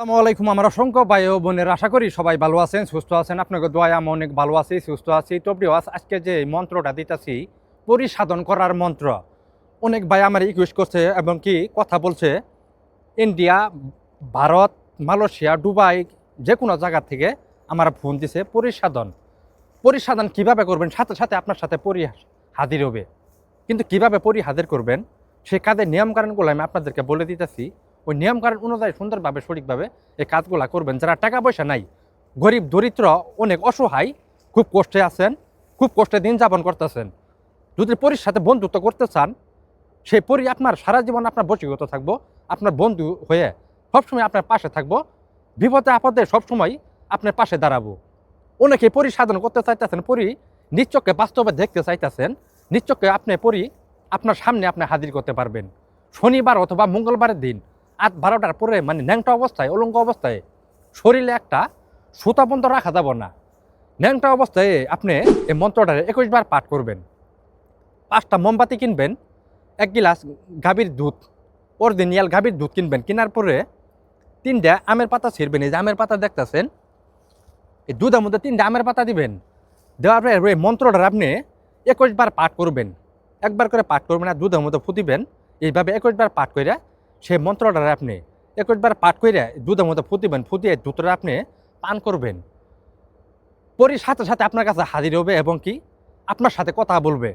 আসসালামু আলাইকুম, আমার অসংখ্য ভাই ও বোনের আশা করি সবাই ভালো আছেন, সুস্থ আছেন। আপনাকে দোয়ায় আমি অনেক ভালো আছি, সুস্থ আছি। তো প্রিয় আজকে যে মন্ত্রটা দিতেছি, পরিসাধন করার মন্ত্র। অনেক ভাই আমার রিকোয়েস্ট করছে এবং কি কথা বলছে, ইন্ডিয়া, ভারত, মালয়েশিয়া, দুবাই যে কোনো জায়গা থেকে আমার ফোন দিছে পরিসাধন। পরিসাধন কীভাবে করবেন? সাথে সাথে আপনার সাথে পরি হাজির হবে। কিন্তু কীভাবে পরি হাজির করবেন? সেই কাজের নিয়মকানুনগুলো আমি আপনাদেরকে বলে দিতেছি। ওই নিয়মকানুন অনুযায়ী সুন্দরভাবে, সঠিকভাবে এই কাজগুলো করবেন। যারা টাকা পয়সা নাই, গরিব, দরিদ্র, অনেক অসহায়, খুব কষ্টে আছেন, খুব কষ্টে দিন যাপন করতেছেন। যদি পরির সাথে বন্ধুত্ব করতে চান সেই পরি আপনার সারা জীবন আপনার বসীগত থাকব, আপনার বন্ধু হয়ে সবসময় আপনার পাশে থাকব, বিপদে আপদে সবসময় আপনার পাশে দাঁড়াবো। অনেকে পরি সাধন করতে চাইতেছেন, পরি নিশ্চককে বাস্তবে দেখতে চাইতেছেন নিশ্চককে আপনি পরি আপনার সামনে আপনি হাজির করতে পারবেন। শনিবার অথবা মঙ্গলবারের দিন আট বারোটার পরে মানে ন্যাংটা অবস্থায় অলঙ্গ অবস্থায় শরীরে একটা সুতা বন্ধ রাখা যাব না। ন্যাংটা অবস্থায় আপনি এই মন্ত্রটা একুশ বার পাঠ করবেন। পাঁচটা মোমবাতি কিনবেন, এক গিলাস গাভীর দুধ অরিজিনাল গাভীর দুধ কিনবেন। কেনার পরে তিনটা আমের পাতা ছিঁড়বেন, এই যে আমের পাতা দেখতেছেন? এই দুধের মধ্যে তিনটা আমের পাতা দিবেন। দেওয়ার পরে মন্ত্রটা আপনি একুশ বার পাঠ করবেন। একবার করে পাঠ করবেন আর দুধের মতো ফুটিবেন। এইভাবে একুশ বার পাঠ করে সেই মন্ত্রটা আপনি একুশ বার পাঠ করে দুধের মতো ফুটিবেন, ফুটিয়ে দুধটা আপনি পান করবেন। পরির সাথে সাথে আপনার কাছে হাজির হবে এবং কি আপনার সাথে কথা বলবে।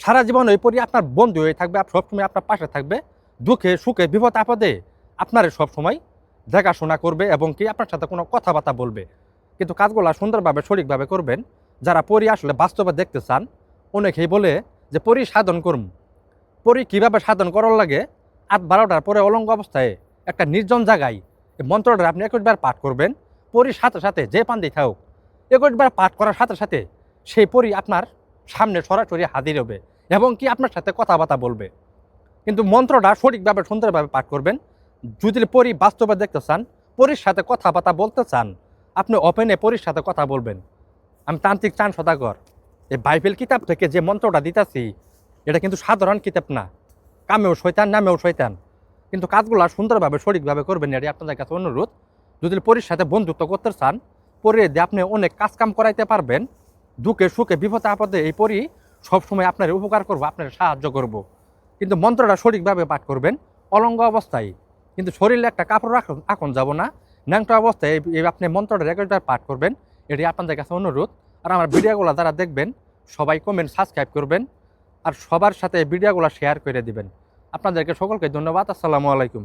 সারা জীবন ওই পরি আপনার বন্ধু হয়ে থাকবে সবসময় আপনার পাশে থাকবে। দুঃখে, সুখে, বিপদ, আপদে আপনার সবসময় দেখাশোনা করবে এবং কি আপনার সাথে কোনো কথাবার্তা বলবে। কিন্তু কাজগুলো সুন্দরভাবে, সঠিকভাবে করবেন। যারা পরি আসলে বাস্তবে দেখতে চান, অনেকেই বলে যে পরি সাধন করুন পরি কীভাবে সাধন করার লাগে? আট বারোটার পরে অলঙ্গ অবস্থায় একটা নির্জন জায়গায় এই মন্ত্রটা আপনি একুশবার পাঠ করবেন। পরির সাথে সাথে যে পান্দি থাকুক একুশবার পাঠ করার সাথে সাথে সেই পরি আপনার সামনে সরাসরি হাজির হবে এবং কি আপনার সাথে কথাবার্তা বলবে। কিন্তু মন্ত্রটা সঠিকভাবে, সুন্দরভাবে পাঠ করবেন। যদি পরি বাস্তবে দেখতে চান, পরির সাথে কথাবার্তা বলতে চান, আপনি ওপেনে পরির সাথে কথা বলবেন। আমি তান্ত্রিক চান সদাগর। এই বাইবেল কিতাব থেকে যে মন্ত্রটা দিতেছি, এটা কিন্তু সাধারণ কিতাব না। কামেও শৈতান নামেও শৈতান কিন্তু কাজগুলো সুন্দরভাবে, সঠিকভাবে করবেন এটি আপনাদের কাছে অনুরোধ। যদি পরির সাথে বন্ধুত্ব করতে চান পরে দিয়ে আপনি অনেক কাজ কাম করাইতে পারবেন, দুঃখে সুখে, বিপদে আপদে এই পরি সবসময় আপনার উপকার করব, আপনার সাহায্য করব। কিন্তু মন্ত্রটা সঠিকভাবে পাঠ করবেন, অলঙ্গ অবস্থায়। কিন্তু শরীরে একটা কাপড় রাখুন এখন যাব না, ন্যাংটা অবস্থায় এই- আপনি মন্ত্রটা রেকর্ডার পাঠ করবেন এটি আপনাদের কাছে অনুরোধ। আর আমার ভিডিওগুলো যারা দেখবেন, সবাই কমেন্ট সাবস্ক্রাইব করবেন আর সবার সাথে ভিডিওগুলো শেয়ার করে দিবেন। আপনাদেরকে সকলকে ধন্যবাদ। আসসালামু আলাইকুম।